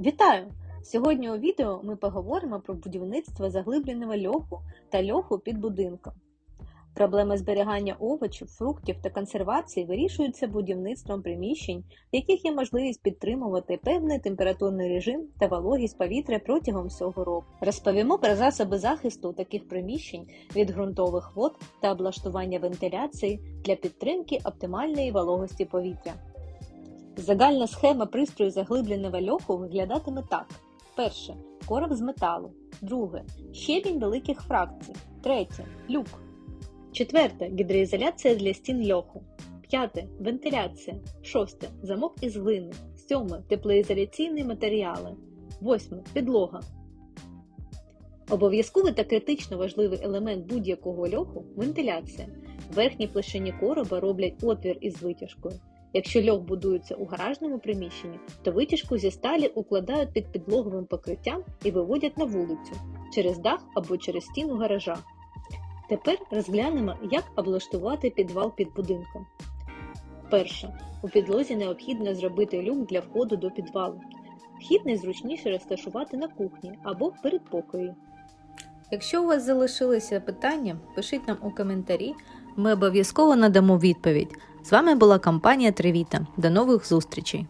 Вітаю! Сьогодні у відео ми поговоримо про будівництво заглибленого льоху та льоху під будинком. Проблеми зберігання овочів, фруктів та консервації вирішуються будівництвом приміщень, в яких є можливість підтримувати певний температурний режим та вологість повітря протягом всього року. Розповімо про засоби захисту таких приміщень від ґрунтових вод та облаштування вентиляції для підтримки оптимальної вологості повітря. Загальна схема пристрою заглибленого льоху виглядатиме так: перше. Короб з металу, друге. Щебінь великих фракцій, третє. Люк, четверте. Гідроізоляція для стін льоху, п'яте. Вентиляція, шосте. Замок із глини, сьоме. Теплоізоляційні матеріали, восьме. Підлога. Обов'язковий та критично важливий елемент будь-якого льоху вентиляція. В верхній площині короба роблять отвір із витяжкою. Якщо льох будується у гаражному приміщенні, то витяжку зі сталі укладають під підлоговим покриттям і виводять на вулицю через дах або через стіну гаража. Тепер розглянемо, як облаштувати підвал під будинком. Перше. У підлозі необхідно зробити люк для входу до підвалу. Вхід найзручніше розташувати на кухні або в передпокої. Якщо у вас залишилися питання, пишіть нам у коментарі, ми обов'язково надамо відповідь. З вами була компанія Тривіта. До нових зустрічей!